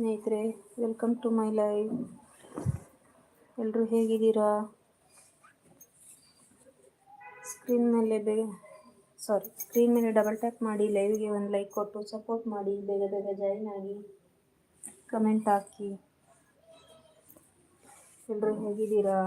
ಸ್ನೇಹಿತರೆ welcome to my live ಎಲ್ಲರೂ ಹೇಗಿದ್ದೀರಾ? ಸ್ಕ್ರೀನ್ ಮೇಲೆ ಬೇಗ ಸಾರಿ ಸ್ಕ್ರೀನ್ ಮೇಲೆ ಡಬಲ್ ಟ್ಯಾಪ್ ಮಾಡಿ ಲೈವ್ಗೆ ಒಂದು ಲೈಕ್ ಕೊಟ್ಟು ಸಪೋರ್ಟ್ ಮಾಡಿ, ಬೇಗ ಬೇಗ ಜಾಯಿನ್ ಆಗಿ ಕಮೆಂಟ್ ಹಾಕಿ. ಎಲ್ಲರೂ ಹೇಗಿದ್ದೀರಾ?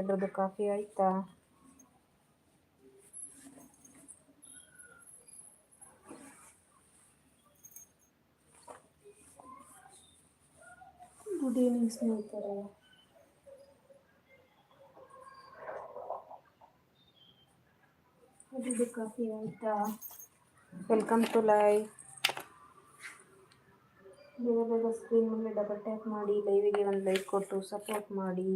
ಎಲ್ಲರದ್ದು ಕಾಫಿ ಆಯಿತಾ? ಗುಡ್ ಈವ್ನಿಂಗ್ ಸ್ನೇಹಿತರೆ ಅದು ಕಾಫಿ ಆಯಿತಾ? ವೆಲ್ಕಮ್ ಟು ಲೈವ್ ಬೇಗ ಬೇಗ ಸ್ಕ್ರೀನ್ ಮೇಲೆ ಡಬಲ್ ಟ್ಯಾಪ್ ಮಾಡಿ ಲೈವಿಗೆ ಒಂದು ಲೈಕ್ ಕೊಟ್ಟು ಸಪೋರ್ಟ್ ಮಾಡಿ.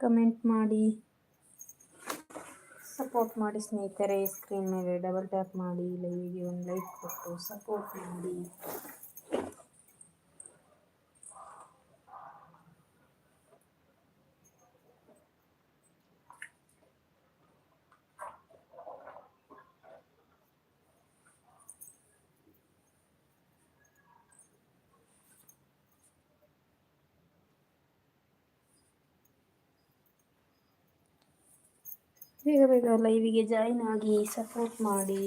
ಕಮೆಂಟ್ ಮಾಡಿ. ಸಪೋರ್ಟ್ ಮಾಡಿ ಸ್ನೇಹಿತರೆ ಸ್ಕ್ರೀನ್ ಮೇಲೆ ಡಬಲ್ ಟ್ಯಾಪ್ ಮಾಡಿ ಲೈವಿಗೆ ಒಂದು ಲೈಕ್ ಕೊಟ್ಟು ಸಪೋರ್ಟ್ ಮಾಡಿ. ಬೇಗ ಬೇಗ ಲೈವಿಗೆ ಜಾಯಿನ್ ಆಗಿ ಸಪೋರ್ಟ್ ಮಾಡಿ.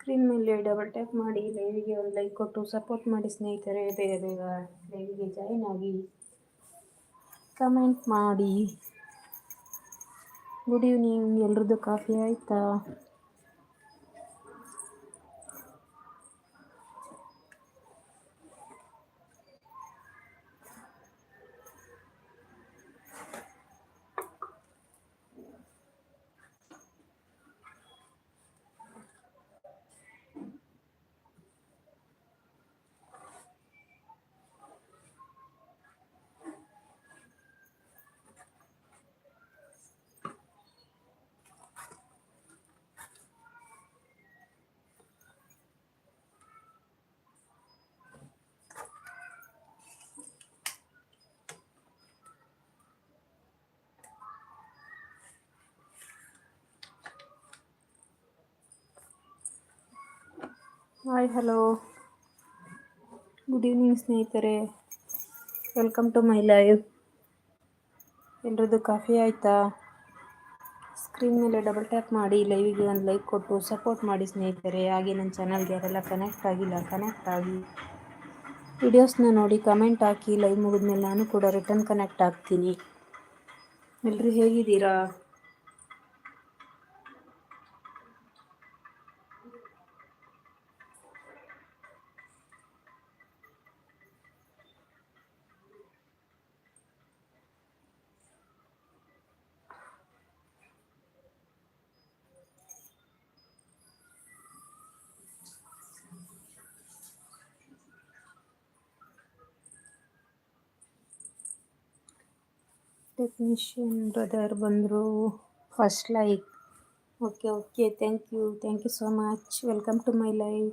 ಸ್ಕ್ರೀನ್ ಮೇಲೆ ಡಬಲ್ ಟ್ಯಾಪ್ ಮಾಡಿ ಲೈವಿಗೆ ಒಂದು ಲೈಕ್ ಕೊಟ್ಟು ಸಪೋರ್ಟ್ ಮಾಡಿ ಸ್ನೇಹಿತರೆ, ಬೇಗ ಬೇಗ ಲೈವಿಗೆ ಜಾಯಿನ್ ಆಗಿ ಕಮೆಂಟ್ ಮಾಡಿ. ಗುಡ್ ಈವ್ನಿಂಗ್ ಎಲ್ರದ್ದು ಕಾಫಿ ಆಯಿತಾ? ಹಾಯ್ ಹಲೋ ಗುಡ್ ಈವ್ನಿಂಗ್ ಸ್ನೇಹಿತರೆ. ವೆಲ್ಕಮ್ ಟು ಮೈ ಲೈವ್ ಎಲ್ರದ್ದು ಕಾಫಿ ಆಯಿತಾ? ಸ್ಕ್ರೀನ್ ಮೇಲೆ ಡಬಲ್ ಟ್ಯಾಪ್ ಮಾಡಿ ಲೈವಿಗೆ ಒಂದು ಲೈಕ್ ಕೊಟ್ಟು ಸಪೋರ್ಟ್ ಮಾಡಿ, ಸ್ನೇಹಿತರೆ. ಹಾಗೆ ನನ್ನ ಚಾನಲ್ಗೆ ಯಾರೆಲ್ಲ ಕನೆಕ್ಟ್ ಆಗಿಲ್ಲ ಕನೆಕ್ಟ್ ಆಗಿ. ವಿಡಿಯೋಸ್ನ ನೋಡಿ ಕಮೆಂಟ್ ಹಾಕಿ ಲೈವ್ ಮುಗಿದ್ಮೇಲೆ ನಾನು ಕೂಡ ರಿಟರ್ನ್ ಕನೆಕ್ಟ್ ಆಗ್ತೀನಿ. ಎಲ್ಲರೂ ಹೇಗಿದ್ದೀರಾ? ಟೆಕ್ನಿಷಿಯನ್ ಬ್ರದರ್ ಬಂದರು first like okay okay thank you thank you so much welcome to my live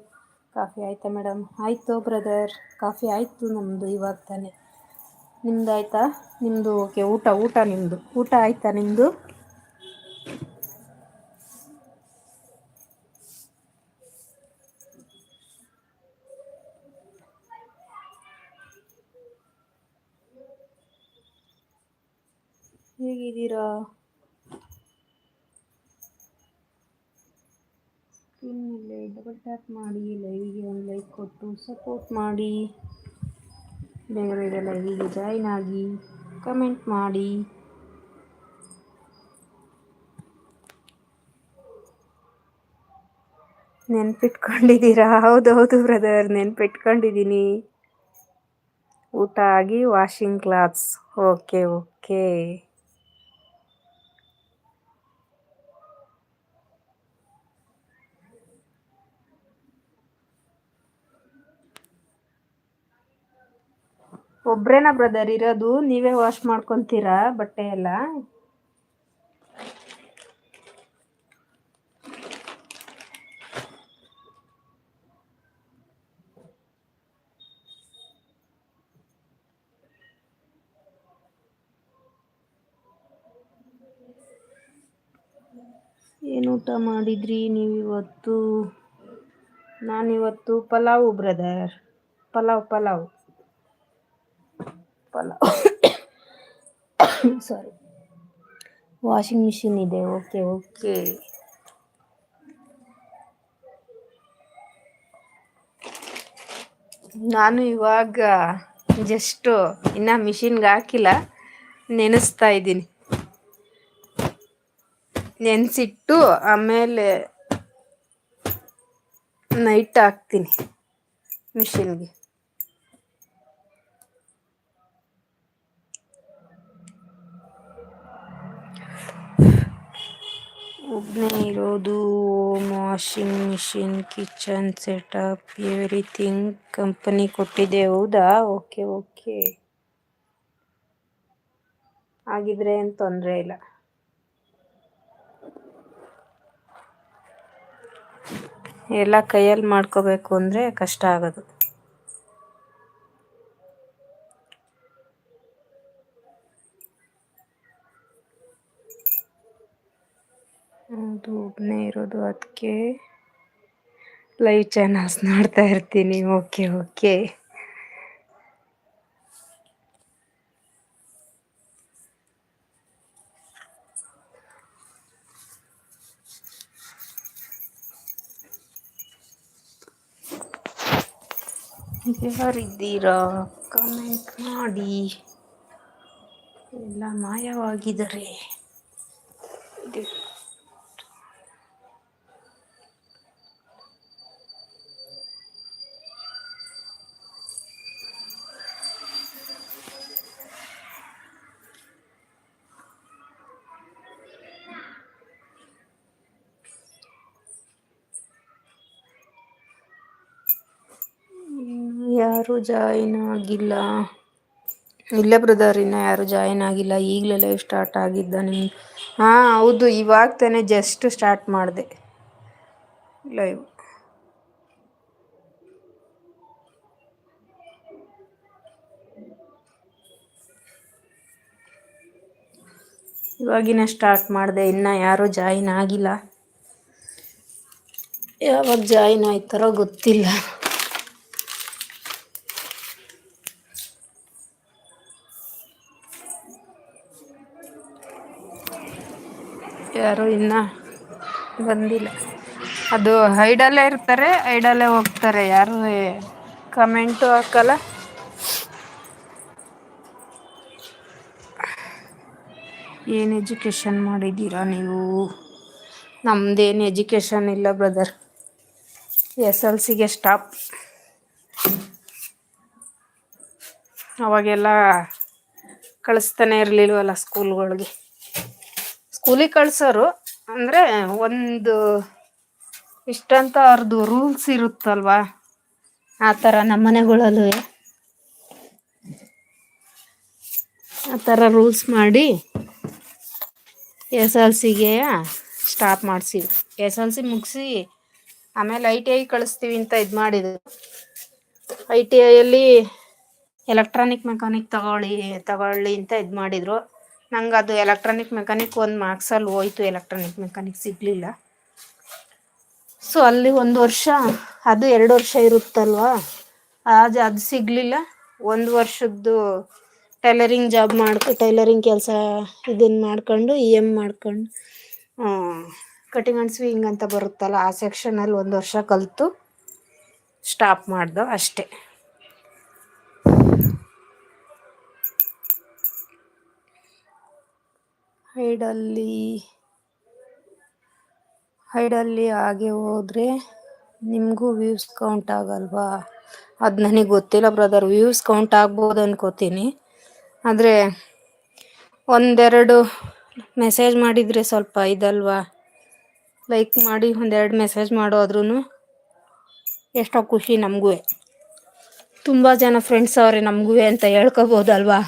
coffee ಆಯಿತಾ ಮೇಡಮ್ ಆಯಿತು ಬ್ರದರ್ ಕಾಫಿ ಆಯಿತು ನಮ್ಮದು ಇವಾಗ ತಾನೆ. ನಿಮ್ಮದು ಆಯಿತಾ? ನಿಮ್ಮದು ಓಕೆ ಊಟ ಊಟ ನಿಮ್ಮದು ಊಟ ಆಯಿತಾ ನಿಮ್ಮದು ಹೇಗಿದ್ದೀರಾ ಸ್ಕ್ರೀನ್ ಡಬಲ್ ಟ್ಯಾಪ್ ಮಾಡಿ ಲೈವಿಗೆ ಒಂದು ಲೈಕ್ ಕೊಟ್ಟು ಸಪೋರ್ಟ್ ಮಾಡಿ. ಬೇಗ ಬೇಗ ಲೈವಿಗೆ ಜಾಯಿನ್ ಆಗಿ ಕಮೆಂಟ್ ಮಾಡಿ. ನೆನ್ಪಿಟ್ಕೊಂಡಿದ್ದೀರಾ? ಹೌದೌದು ಬ್ರದರ್ ನೆನ್ಪಿಟ್ಕೊಂಡಿದ್ದೀನಿ. ಊಟ ಆಗಿ ವಾಷಿಂಗ್ ಕ್ಲಾತ್ಸ್ ಓಕೆ ಓಕೆ ಒಬ್ರೇನಾ ಬ್ರದರ್ ಇರೋದು, ನೀವೇ ವಾಶ್ ಮಾಡ್ಕೊತೀರಾ ಬಟ್ಟೆ ಎಲ್ಲ? ಏನು ಊಟ ಮಾಡಿದ್ರಿ ನೀವಿವತ್ತು? ನಾನಿವತ್ತು pulao brother pulao pulao. Sorry washing machine ಇದೆ. ಓಕೆ ಓಕೆ ನಾನು ಇವಾಗ ಜಸ್ಟು ಇನ್ನು ಮಿಷಿನ್ಗೆ ಹಾಕಿಲ್ಲ. ನೆನೆಸ್ತಾ ಇದ್ದೀನಿ. ನೆನೆಸಿಟ್ಟು ಆಮೇಲೆ ನೈಟ್ ಹಾಕ್ತೀನಿ ಮಿಷಿನ್ಗೆ ಒಬ್ಬನೇ ಇರೋದು washing machine kitchen setup everything company ಕೊಟ್ಟಿದೆ. ಹೌದಾ? ಓಕೆ ಓಕೆ ಆಗಿದ್ರೆ ಏನು ತೊಂದರೆ ಇಲ್ಲ. ಎಲ್ಲ ಕೈಯಲ್ಲಿ ಮಾಡ್ಕೋಬೇಕು ಅಂದರೆ ಕಷ್ಟ ಆಗೋದು ಹೌದು ಒಬ್ಬನೇ ಇರೋದು ಅದಕ್ಕೆ ಲೈವ್ ಚಾನಲ್ಸ್ ನೋಡ್ತಾ ಇರ್ತೀನಿ. Okay okay. ಯಾರಿದ್ದೀರಾ? ಕಮೆಂಟ್ ಮಾಡಿ. ಎಲ್ಲ ಮಾಯವಾಗಿದ್ದಾರೆ. ಯಾರು ಜಾಯಿನ್ ಆಗಿಲ್ಲ. ಇಲ್ಲ ಬ್ರದರ್ ಇನ್ನು ಯಾರು ಜಾಯಿನ್ ಆಗಿಲ್ಲ. ಈಗಲೇ ಲೈವ್ ಸ್ಟಾರ್ಟ್ ಆಗಿದ್ದ ನಿಮ್ಮ ಹಾಂ, ಹೌದು. ಇವಾಗ ತಾನೆ ಜಸ್ಟ್ ಸ್ಟಾರ್ಟ್ ಮಾಡಿದೆ. ಲೈವ್ ಇವಾಗಿನ ಸ್ಟಾರ್ಟ್ ಮಾಡಿದೆ. ಇನ್ನು ಯಾರೂ ಜಾಯಿನ್ ಆಗಿಲ್ಲ. ಯಾವಾಗ ಜಾಯಿನ್ ಆಯ್ತಾರೋ ಗೊತ್ತಿಲ್ಲ. ಯಾರು ಇನ್ನೂ ಬಂದಿಲ್ಲ. ಅದು ಹೈಡಲ್ಲೇ ಇರ್ತಾರೆ ಹೈಡಲ್ಲೇ ಹೋಗ್ತಾರೆ. ಯಾರು ಕಮೆಂಟು ಹಾಕಲ್ಲ. ಏನು ಎಜುಕೇಷನ್ ಮಾಡಿದ್ದೀರಾ ನೀವು? ನಮ್ಮದೇನು ಎಜುಕೇಷನ್ ಇಲ್ಲ ಬ್ರದರ್ ಎಸ್ ಎಲ್ ಸಿಗೆ ಸ್ಟಾಪ್ ಅವಾಗೆಲ್ಲ ಕಳಿಸ್ತಾನೆ ಇರಲಿಲ್ವಲ್ಲ ಸ್ಕೂಲ್ಗಳಿಗೆ ಸ್ಕೂಲಿಗೆ ಕಳ್ಸೋರು ಅಂದರೆ ಒಂದು ಇಷ್ಟಂತ ಅವ್ರದ್ದು ರೂಲ್ಸ್ ಇರುತ್ತಲ್ವಾ? ಆ ಥರ ನಮ್ಮ ಮನೆಗಳಲ್ಲೂ. ಆ ಥರ ರೂಲ್ಸ್ ಮಾಡಿ ಎಸ್ ಎಲ್ ಸಿಗೆ ಸ್ಟಾಪ್ ಮಾಡಿಸಿ. ಎಸ್ ಎಲ್ ಸಿ ಮುಗಿಸಿ, ಆಮೇಲೆ ಐ ಟಿ ಐ ಕಳಿಸ್ತೀವಿ ಅಂತ ಇದು ಮಾಡಿದ್ರು. ಐ ಟಿ ಐಯಲ್ಲಿ ಎಲೆಕ್ಟ್ರಾನಿಕ್ ಮೆಕ್ಯಾನಿಕ್ ತಗೊಳ್ಳಿ ತಗೊಳ್ಳಿ ಅಂತ ಇದು ಮಾಡಿದರು. ನಂಗೆ ಅದು ಎಲೆಕ್ಟ್ರಾನಿಕ್ ಮೆಕ್ಯಾನಿಕ್ ಒಂದು ಮಾರ್ಕ್ಸಲ್ಲಿ ಹೋಯ್ತು ಎಲೆಕ್ಟ್ರಾನಿಕ್ ಮೆಕ್ಯಾನಿಕ್ ಸಿಗಲಿಲ್ಲ. ಸೊ ಅಲ್ಲಿ ಒಂದು ವರ್ಷ, ಅದು ಎರಡು ವರ್ಷ ಇರುತ್ತಲ್ವಾ? ಅದು ಅದು ಸಿಗಲಿಲ್ಲ. ಒಂದು ವರ್ಷದ್ದು ಟೈಲರಿಂಗ್ ಜಾಬ್ ಮಾಡ್ಕೊ ಟೈಲರಿಂಗ್ ಕೆಲಸ ಇದನ್ನು ಮಾಡ್ಕೊಂಡು ಇ ಎಂ ಮಾಡ್ಕೊಂಡು ಕಟಿಂಗ್ ಆ್ಯಂಡ್ ಸ್ವಿಂಗ್ ಅಂತ ಬರುತ್ತಲ್ಲ, ಆ ಸೆಕ್ಷನಲ್ಲಿ ಒಂದು ವರ್ಷ ಕಲಿತು ಸ್ಟಾಪ್ ಮಾಡ್ದೋ ಅಷ್ಟೇ. ಹೈಡಲ್ಲಿ ಹೈಡಲ್ಲಿ ಹಾಗೆ ಹೋದರೆ ನಿಮಗೂ ವ್ಯೂಸ್ ಕೌಂಟ್ ಆಗಲ್ವಾ? ಅದು ನನಗೆ ಗೊತ್ತಿಲ್ಲ ಬ್ರದರ್ ವ್ಯೂಸ್ ಕೌಂಟ್ ಆಗ್ಬೋದು ಅನ್ಕೋತೀನಿ. ಆದರೆ ಒಂದೆರಡು ಮೆಸೇಜ್ ಮಾಡಿದರೆ ಸ್ವಲ್ಪ ಇದಲ್ವಾ? ಲೈಕ್ ಮಾಡಿ ಒಂದೆರಡು ಮೆಸೇಜ್ ಮಾಡೋದ್ರೂ ಎಷ್ಟೋ ಖುಷಿ ನಮಗೂ ತುಂಬ ಜನ ಫ್ರೆಂಡ್ಸ್ ಅವರೇ ನಮಗೂ ಅಂತ ಹೇಳ್ಕೊಬೋದಲ್ವಾ?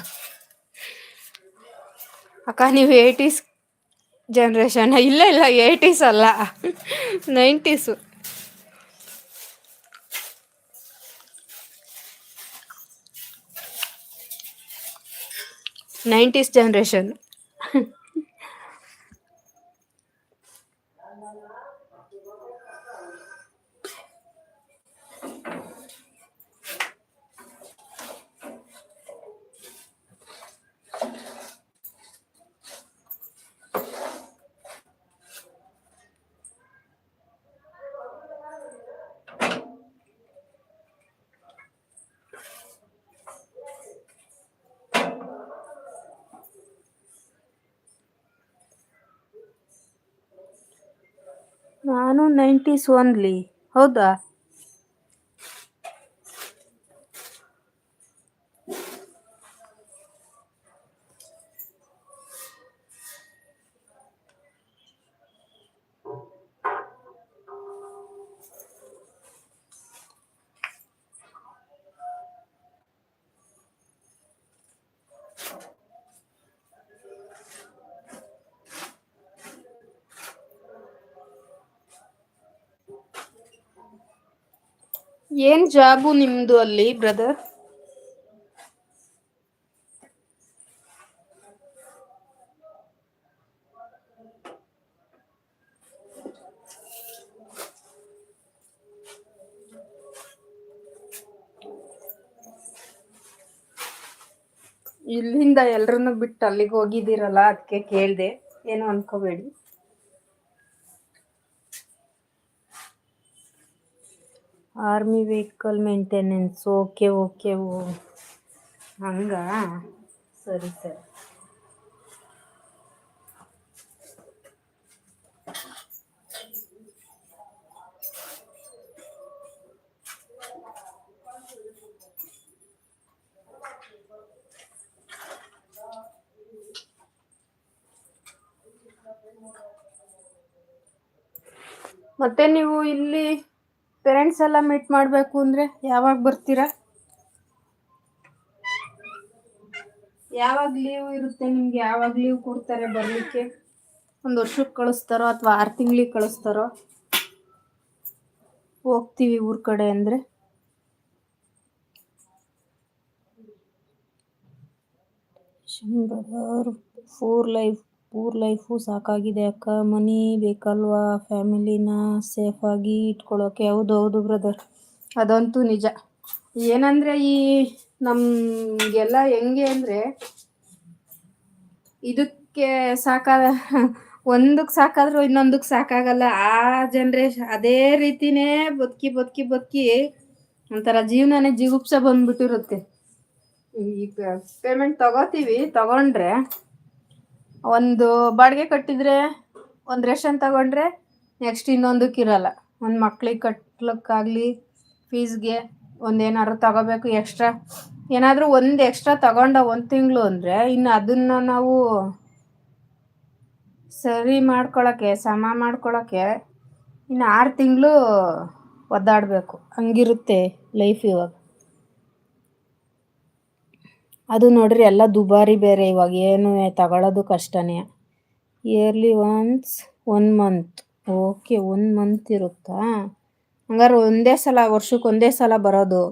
ಅಕ್ಕ ನೀವು ಏಯ್ಟೀಸ್ ಜನ್ರೇಷನ್ ಇಲ್ಲ ಇಲ್ಲ ಏಯ್ಟೀಸ್ ಅಲ್ಲ. ನೈಂಟೀಸು ನೈಂಟೀಸ್ ಜನ್ರೇಷನ್ ನಾನು ನೈಂಟೀಸ್ ಓನ್ಲಿ ಹೌದಾ? ಏನ್ ಜಾಬು ನಿಮ್ದು ಅಲ್ಲಿ ಬ್ರದರ್ ಇಲ್ಲಿಂದ ಎಲ್ರನ್ನು ಬಿಟ್ಟು ಅಲ್ಲಿಗೆ ಹೋಗಿದ್ದೀರಲ್ಲ ಅದಕ್ಕೆ ಕೇಳಿದೆ. ಏನು ಅನ್ಕೋಬೇಡಿ. Army vehicle maintenance okay okay ಓ ಹಂಗ? ಸರಿ ಸರಿ. ಮತ್ತೆ ನೀವು ಇಲ್ಲಿ ಪೇರೆಂಟ್ಸ್ ಎಲ್ಲ ಮೀಟ್ ಮಾಡಬೇಕು ಅಂದರೆ ಯಾವಾಗ ಬರ್ತೀರಾ? ಯಾವಾಗ ಲೀವ್ ಇರುತ್ತೆ ನಿಮ್ಗೆ? ಯಾವಾಗ ಲೀವ್ ಕೊಡ್ತಾರೆ ಬರಲಿಕ್ಕೆ? ಒಂದು ವರ್ಷಕ್ಕೆ ಕಳಿಸ್ತಾರೋ ಅಥವಾ ಆರು ತಿಂಗಳಿಗೆ ಕಳಿಸ್ತಾರೋ? ಹೋಗ್ತೀವಿ ಊರ ಕಡೆ ಅಂದರೆ. ಫೋರ್ ಲೈಫ್ ಪೂರ್ ಲೈಫು ಸಾಕಾಗಿದೆ ಅಕ್ಕ. ಮನಿ ಬೇಕಲ್ವಾ? ಫ್ಯಾಮಿಲಿನ ಸೇಫಾಗಿ ಇಟ್ಕೊಳ್ಳೋಕೆ ಹೌದು ಹೌದು ಬ್ರದರ್. ಅದಂತೂ ನಿಜ. ಏನಂದರೆ ಈ ನಮಗೆಲ್ಲ ಹೆಂಗೆ ಅಂದರೆ ಇದಕ್ಕೆ ಸಾಕಾದ, ಒಂದಕ್ಕೆ ಸಾಕಾದ್ರೂ ಇನ್ನೊಂದಕ್ಕೆ ಸಾಕಾಗಲ್ಲ. ಆ ಜನ್ರೇಷನ್ ಅದೇ ರೀತಿನೇ ಬದುಕಿ ಬದುಕಿ ಬದುಕಿ ಒಂಥರ ಜೀವನನೇ ಜಿಗುಪ್ಸ ಬಂದ್ಬಿಟ್ಟಿರುತ್ತೆ. ಈಗ ಪೇಮೆಂಟ್ ತಗೋತೀವಿ, ತಗೊಂಡ್ರೆ ಒಂದು ಬಾಡಿಗೆ ಕಟ್ಟಿದರೆ ಒಂದು ರೇಷನ್ ತಗೊಂಡ್ರೆ ನೆಕ್ಸ್ಟ್ ಇನ್ನೊಂದಕ್ಕೆ ಇರಲ್ಲ. ಒಂದು ಮಕ್ಳಿಗೆ ಕಟ್ಲಿಕ್ಕಾಗಲಿ ಫೀಸ್ಗೆ ಒಂದು ಏನಾದ್ರು ತಗೋಬೇಕು ಎಕ್ಸ್ಟ್ರಾ ಏನಾದರೂ ಒಂದು ಎಕ್ಸ್ಟ್ರಾ ತಗೊಂಡ ಒಂದು ತಿಂಗಳು ಅಂದರೆ ಇನ್ನು ಅದನ್ನು ನಾವು ಸರಿ ಮಾಡ್ಕೊಳಕ್ಕೆ, ಸಮ ಮಾಡ್ಕೊಳಕ್ಕೆ ಇನ್ನು ಆರು ತಿಂಗಳು ಒದ್ದಾಡಬೇಕು. ಹಂಗಿರುತ್ತೆ ಲೈಫ್ ಇವಾಗ. ಅದು ನೋಡ್ರಿ ಎಲ್ಲ ದುಬಾರಿ ಬೇರೆ ಇವಾಗ. ಏನು ತಗೊಳ್ಳೋದು ಕಷ್ಟನೇ. Yearly once one month okay one month ಇರುತ್ತಾ? ಹಂಗಾರೆ ಒಂದೇ ಸಲ, ವರ್ಷಕ್ಕೆ ಒಂದೇ ಸಲ ಬರೋದು.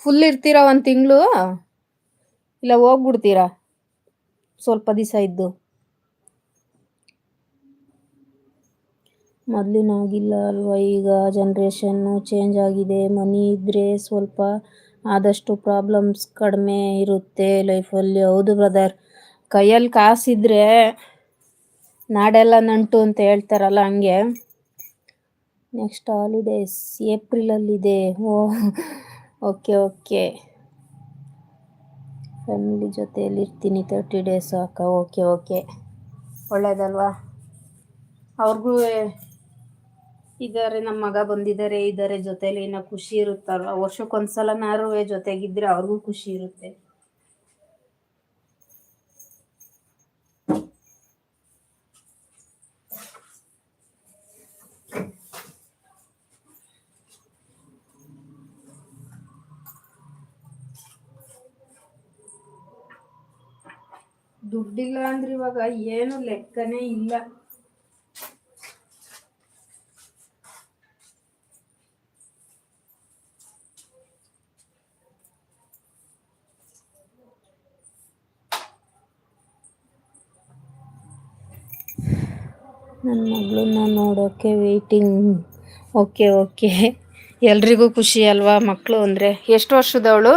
ಫುಲ್ ಇರ್ತೀರಾ ಒಂದು ತಿಂಗಳು? ಇಲ್ಲ, ಹೋಗ್ಬಿಡ್ತೀರಾ? ಸ್ವಲ್ಪ ದಿವಸ ಇದ್ದು. ಮೊದಲಿನಾಗಿಲ್ಲ ಅಲ್ವಾ ಈಗ? ಜನ್ರೇಷನ್ನು ಚೇಂಜ್ ಆಗಿದೆ. ಮನಿ ಇದ್ದರೆ ಸ್ವಲ್ಪ ಆದಷ್ಟು ಪ್ರಾಬ್ಲಮ್ಸ್ ಕಡಿಮೆ ಇರುತ್ತೆ ಲೈಫಲ್ಲಿ ಹೌದು ಬ್ರದರ್ ಕೈಯಲ್ಲಿ ಕಾಸಿದ್ರೆ ನಾಡೆಲ್ಲ ನಂಟು ಅಂತ ಹೇಳ್ತಾರಲ್ಲ ಹಂಗೆ. ನೆಕ್ಸ್ಟ್ ಹಾಲಿಡೇಸ್ ಏಪ್ರಿಲಲ್ಲಿದೆ ಓ ಓಕೆ ಓಕೆ ಫ್ಯಾಮಿಲಿ ಜೊತೆಯಲ್ಲಿ ಇರ್ತೀನಿ ತರ್ಟಿ ಡೇಸ್ ಅಕ್ಕ ಓಕೆ ಓಕೆ ಒಳ್ಳೇದಲ್ವಾ? ಅವ್ರಿಗೂ ಇದಾರೆ ನಮ್ಮ ಮಗ ಬಂದಿದ್ದಾರೆ ಇದಾರೆ ಜೊತೆಲಿ ಏನೋ ಖುಷಿ ಇರುತ್ತಲ್ವ ವರ್ಷಕ್ಕೊಂದ್ಸಲನಾರು ಜೊತೆಗಿದ್ರೆ ಅವ್ರಿಗೂ ಖುಷಿ ಇರುತ್ತೆ. ದುಡ್ಡಿಲ್ಲ ಅಂದ್ರೆ ಇವಾಗ ಏನು ಲೆಕ್ಕನೇ ಇಲ್ಲ. ನನ್ನ ಮಗಳನ್ನ ನೋಡೋಕ್ಕೆ ವೆಯ್ಟಿಂಗ್ ಓಕೆ ಓಕೆ. ಎಲ್ರಿಗೂ ಖುಷಿ ಅಲ್ವಾ ಮಕ್ಕಳು ಅಂದರೆ? ಎಷ್ಟು ವರ್ಷದವಳು?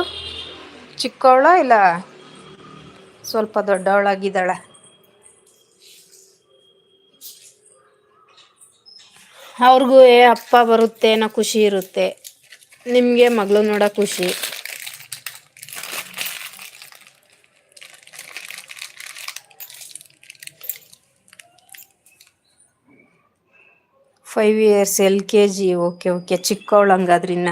ಚಿಕ್ಕವಳ ಇಲ್ಲ? ಸ್ವಲ್ಪ ದೊಡ್ಡವಳಾಗಿದ್ದಾಳ. ಅವ್ರಿಗೂ ಏ ಅಪ್ಪ ಬರುತ್ತೆ ಅನ್ನೋ ಖುಷಿ ಇರುತ್ತೆ. ನಿಮಗೆ ಮಗಳು ನೋಡೋ ಖುಷಿ. Five years L K G okay okay ಚಿಕ್ಕವಳು ಹಂಗಾದ್ರಿನ್ನ.